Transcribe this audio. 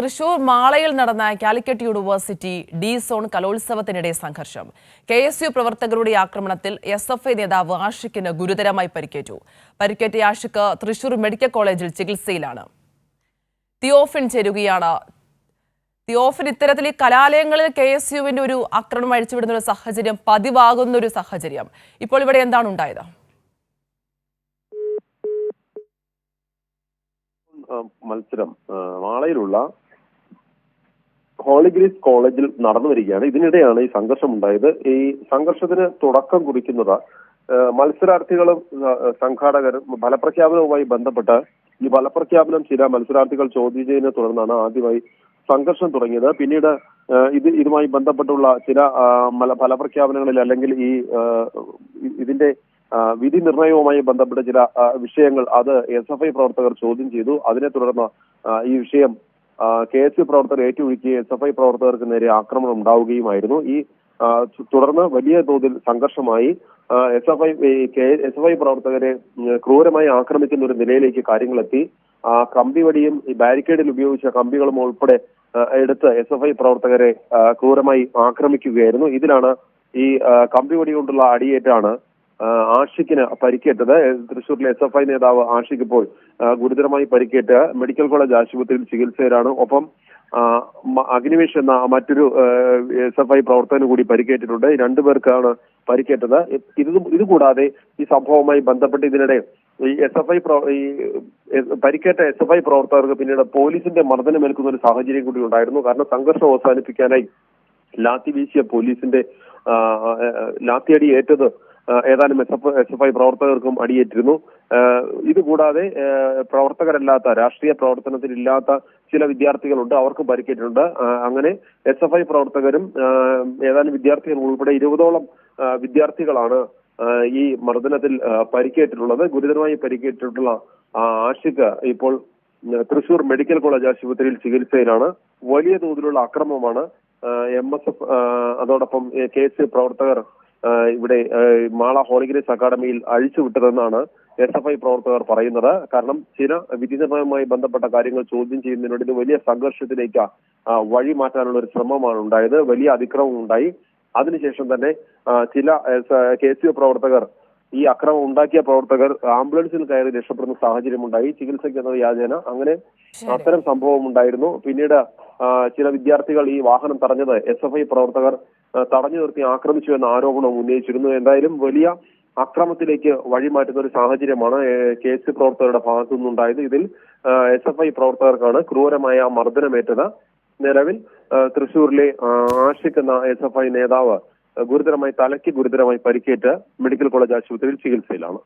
തൃശൂർ മാളയിൽ നടന്ന Calicut university D zone കലോത്സവത്തിനിടെ സംഘർഷം. കെ എസ് യു പ്രവർത്തകരുടെ ആക്രമണത്തിൽ എസ് എഫ് ഐ നേതാവ് ആഷിഖിന് ഗുരുതരമായി പരിക്കേറ്റു. പരിക്കേറ്റ ആഷിഖ് തൃശൂർ മെഡിക്കൽ കോളേജിൽ ചികിത്സയിലാണ്. തിയോഫിൻ ചേരുകയാണ്. തിയോഫിൻ ഇത്തരത്തിൽ ഈ കലാലയങ്ങളിൽ കെ എസ് യുവിന്റെ ഒരു ആക്രമണം അഴിച്ചുവിടുന്ന ഒരു സാഹചര്യം പതിവാകുന്ന ഒരു സാഹചര്യം. ഇപ്പോൾ ഇവിടെ എന്താണ് ഉണ്ടായത്? മത്സരം ആ, മാളയിലുള്ള ഹോളിഗ്രീസ് കോളേജിൽ നടന്നു വരികയാണ്. ഇതിനിടെയാണ് ഈ സംഘർഷം ഉണ്ടായത്. ഈ സംഘർഷത്തിന് തുടക്കം കുറിക്കുന്നത് മത്സരാർത്ഥികളും സംഘാടകരും ഫലപ്രഖ്യാപനവുമായി ബന്ധപ്പെട്ട് ഈ ഫലപ്രഖ്യാപനം ചില മത്സരാർത്ഥികൾ ചോദ്യം ചെയ്യുന്നതിനെ തുടർന്നാണ് ആദ്യമായി സംഘർഷം തുടങ്ങിയത്. പിന്നീട് ഇത് ഇതുമായി ബന്ധപ്പെട്ടുള്ള ചില ഫലപ്രഖ്യാപനങ്ങളിൽ അല്ലെങ്കിൽ ഈ ഇതിന്റെ വിധി നിർണയവുമായി ബന്ധപ്പെട്ട ചില വിഷയങ്ങൾ അത് എസ് എഫ് ഐ പ്രവർത്തകർ ചോദ്യം ചെയ്തു. അതിനെ തുടർന്ന് ഈ വിഷയം കെ എസ് യു പ്രവർത്തകർ ഏറ്റുപിടിക്കുകയും എസ് എഫ് ഐ പ്രവർത്തകർക്ക് നേരെ ആക്രമണം ഉണ്ടാവുകയുമായിരുന്നു. ഈ തുടർന്ന് വലിയ തോതിൽ സംഘർഷമായി S F I S F I പ്രവർത്തകരെ ക്രൂരമായി ആക്രമിക്കുന്ന ഒരു നിലയിലേക്ക് കാര്യങ്ങളെത്തി. ആ കമ്പിവടിയും ഈ ബാരിക്കേഡിൽ ഉപയോഗിച്ച കമ്പികളും ഉൾപ്പെടെ എടുത്ത് എസ് എഫ് ഐ പ്രവർത്തകരെ ക്രൂരമായി ആക്രമിക്കുകയായിരുന്നു. ഇതിലാണ് ഈ കമ്പിവടി കൊണ്ടുള്ള അടിയേറ്റാണ് ആഷിഖിന് പരിക്കേറ്റത്. തൃശൂരിലെ എസ് എഫ് ഐ നേതാവ് ആഷിഖ് ഇപ്പോൾ ഗുരുതരമായി പരിക്കേറ്റ് മെഡിക്കൽ കോളേജ് ആശുപത്രിയിൽ ചികിത്സയിലാണ്. ഒപ്പം അഗ്നിവേഷ് എന്ന മറ്റൊരു എസ് എഫ് ഐ പ്രവർത്തകന് കൂടി പരിക്കേറ്റിട്ടുണ്ട്. രണ്ടുപേർക്കാണ് പരിക്കേറ്റത്. ഇത് ഇതുകൂടാതെ ഈ സംഭവവുമായി ബന്ധപ്പെട്ട് ഇതിനിടെ ഈ എസ് എഫ് ഐ ഈ പരിക്കേറ്റ എസ് എഫ് ഐ പ്രവർത്തകർക്ക് പിന്നീട് പോലീസിന്റെ മർദ്ദനമേൽക്കുന്ന ഒരു സാഹചര്യം കൂടി ഉണ്ടായിരുന്നു. കാരണം സംഘർഷം അവസാനിപ്പിക്കാനായി ലാത്തി വീശിയ പോലീസിന്റെ ലാത്തിയടി ഏറ്റത് ഏതാനും S F S F I പ്രവർത്തകർക്കും അടിയേറ്റിരുന്നു. ഇതുകൂടാതെ പ്രവർത്തകരല്ലാത്ത രാഷ്ട്രീയ പ്രവർത്തനത്തിലില്ലാത്ത ചില വിദ്യാർത്ഥികളുണ്ട്. അവർക്ക് പരിക്കേറ്റിട്ടുണ്ട്. അങ്ങനെ എസ് എഫ് ഐ പ്രവർത്തകരും ഏതാനും വിദ്യാർത്ഥികൾ ഉൾപ്പെടെ ഇരുപതോളം വിദ്യാർത്ഥികളാണ് ഈ മർദ്ദനത്തിൽ പരിക്കേറ്റിട്ടുള്ളത്. ഗുരുതരമായി പരിക്കേറ്റിട്ടുള്ള ആഷിഖ് ഇപ്പോൾ തൃശൂർ മെഡിക്കൽ കോളേജ് ആശുപത്രിയിൽ ചികിത്സയിലാണ്. വലിയ തോതിലുള്ള അക്രമമാണ് എം എസ് എഫ് അതോടൊപ്പം കെ എസ് പ്രവർത്തകർ ഇവിടെ മാള ഹോളിഗ്രേസ് അക്കാദമിയിൽ അഴിച്ചുവിട്ടതെന്നാണ് എസ് എഫ് ഐ പ്രവർത്തകർ പറയുന്നത്. കാരണം ചില വിധി നിർണയവുമായി ബന്ധപ്പെട്ട കാര്യങ്ങൾ ചോദ്യം ചെയ്യുന്നതിനോട് ഇത് വലിയ സംഘർഷത്തിലേക്ക് വഴി മാറ്റാനുള്ള ഒരു ശ്രമമാണ് ഉണ്ടായത്. വലിയ അതിക്രമം ഉണ്ടായി. അതിനുശേഷം തന്നെ ചില കെ എസ് യു പ്രവർത്തകർ ഈ അക്രമം ഉണ്ടാക്കിയ പ്രവർത്തകർ ആംബുലൻസിൽ കയറി രക്ഷപ്പെടുന്ന സാഹചര്യമുണ്ടായി ചികിത്സയ്ക്ക് എന്ന യാചന. അങ്ങനെ അത്തരം സംഭവം ഉണ്ടായിരുന്നു. പിന്നീട് ചില വിദ്യാർത്ഥികൾ ഈ വാഹനം തടഞ്ഞത് എസ് എഫ് ഐ പ്രവർത്തകർ തടഞ്ഞു നിർത്തി ആക്രമിച്ചു എന്ന ആരോപണം ഉന്നയിച്ചിരുന്നു. എന്തായാലും വലിയ അക്രമത്തിലേക്ക് വഴിമാറ്റുന്ന ഒരു സാഹചര്യമാണ് കെ എസ് പ്രവർത്തകരുടെ ഭാഗത്തു നിന്നുണ്ടായത്. ഇതിൽ എസ് എഫ് ഐ പ്രവർത്തകർക്കാണ് ക്രൂരമായ മർദ്ദനമേറ്റത്. നിലവിൽ തൃശൂരിലെ ആഷിക് എന്ന എസ് എഫ് ഐ നേതാവ് ഗുരുതരമായി തലയ്ക്ക് ഗുരുതരമായി പരിക്കേറ്റ് മെഡിക്കൽ കോളേജ് ആശുപത്രിയിൽ ചികിത്സയിലാണ്.